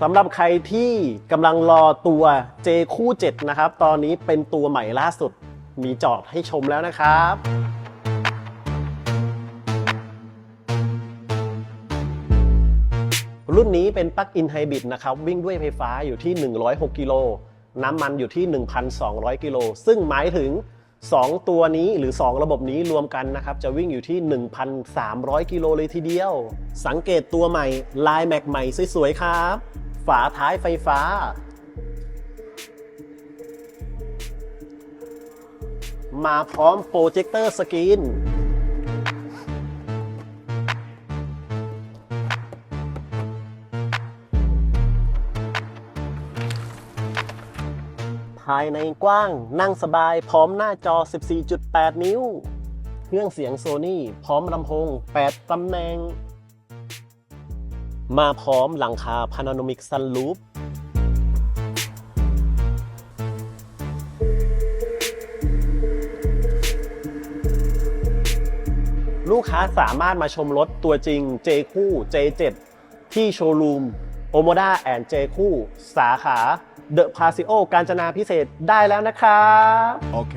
สำหรับใครที่กำลังรอตัว J คู่ 7 นะครับ ตอนนี้เป็นตัวใหม่ล่าสุด มีจอดให้ชมแล้วนะครับรุ่นนี้เป็นปลั๊กอินไฮบริดนะครับวิ่งด้วยไฟฟ้าอยู่ที่ 106 กิโล น้ำมันอยู่ที่ 1,200 กิโล ซึ่งหมายถึง 2 ตัวนี้หรือ 2 ระบบนี้รวมกันนะครับ จะวิ่งอยู่ที่ 1,300 กิโลเลยทีเดียว สังเกตตัวใหม่ลายแม็กใหม่สวยๆครับ ฝาท้ายไฟฟ้า มาพร้อมโปรเจคเตอร์สกรีนายในกว้าง นั่งสบาย พร้อมหน้าจอ 14.8 นิ้ว เครื่องเสียงโซนี่พร้อมลำโพง 8 ตำแหน่ง มาพร้อมหลังคาพานาโนมิกซันลูปลูกค้าสามารถมาชมรถตัวจริง J คู่ J7 ที่โชว์รูม โอโมดาแอนเจคู่ สาขาเดอะพาซิโอการจนาพิเศษได้แล้วนะครับ โอเค